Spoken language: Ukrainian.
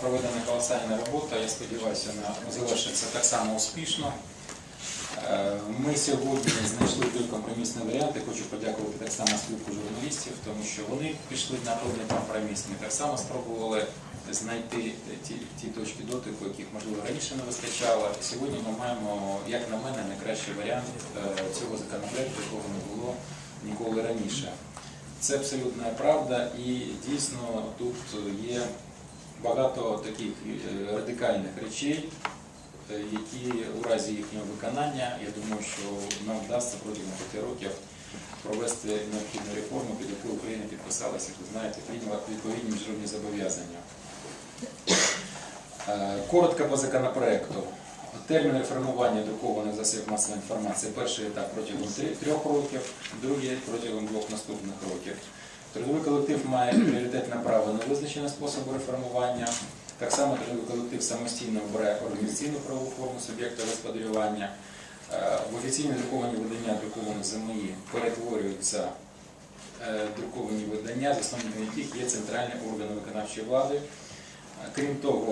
проведена колосальна робота. Я сподіваюся, вона завершиться так само успішно. Е, Ми сьогодні знайшли той компромісний варіант. Я хочу подякувати так само спілку журналістів, тому що вони пішли на певний компроміс. Ми так само спробували знайти ті, ті точки дотику, яких можливо раніше не вистачало. Сьогодні ми маємо, як на мене, найкращий варіант е, цього законопроекту, якого не було ніколи раніше. Це абсолютна правда, і дійсно тут є багато таких е, радикальних речей, е, які у разі їхнього виконання, я думаю, що нам вдасться протягом п'яти років провести необхідну реформу, під яку Україна підписалася, як ви знаєте, прийняла відповідні міжнародні зобов'язання. Е, Коротко по законопроекту. Термін реформування друкованих засобів масової інформації. Перший етап протягом трьох років, другий протягом двох наступних років. Трудовий колектив має пріоритетне право на визначення способу реформування. Так само трудовий колектив самостійно обирає організаційну правову форму суб'єкта господарювання. Е, В офіційні друковані видання друковані ЗМІ перетворюються е, друковані видання, засновниками яких є центральні органи виконавчої влади. Е, Крім того,